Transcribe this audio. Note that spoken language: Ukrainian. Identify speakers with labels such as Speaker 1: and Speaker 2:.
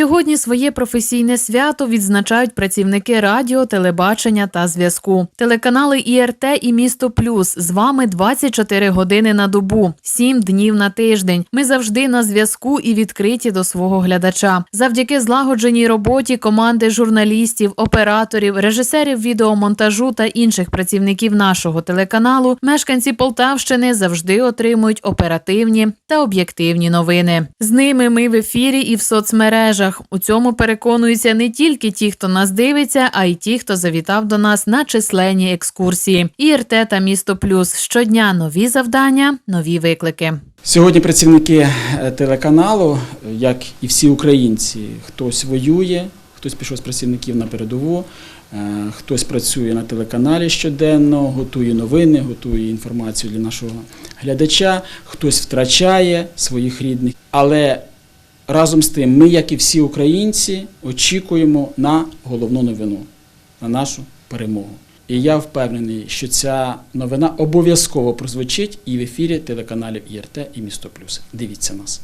Speaker 1: Сьогодні своє професійне свято відзначають працівники радіо, телебачення та зв'язку. Телеканали ІРТ і Місто Плюс з вами 24 години на добу, 7 днів на тиждень. Ми завжди на зв'язку і відкриті до свого глядача. Завдяки злагодженій роботі команди журналістів, операторів, режисерів відеомонтажу та інших працівників нашого телеканалу, мешканці Полтавщини завжди отримують оперативні та об'єктивні новини. З ними ми в ефірі і в соцмережах. У цьому переконуються не тільки ті, хто нас дивиться, а й ті, хто завітав до нас на численні екскурсії. ІРТ та місто Плюс щодня нові завдання, нові виклики.
Speaker 2: Сьогодні працівники е, телеканалу, як і всі українці, хтось воює, хтось пішов з працівників на передову, е, хтось працює на телеканалі щоденно, готує новини, готує інформацію для нашого глядача, хтось втрачає своїх рідних. Але разом з тим, ми, як і всі українці, очікуємо на головну новину, на нашу перемогу. І я впевнений, що ця новина обов'язково прозвучить і в ефірі телеканалів ІРТ і Місто Плюс. Дивіться нас.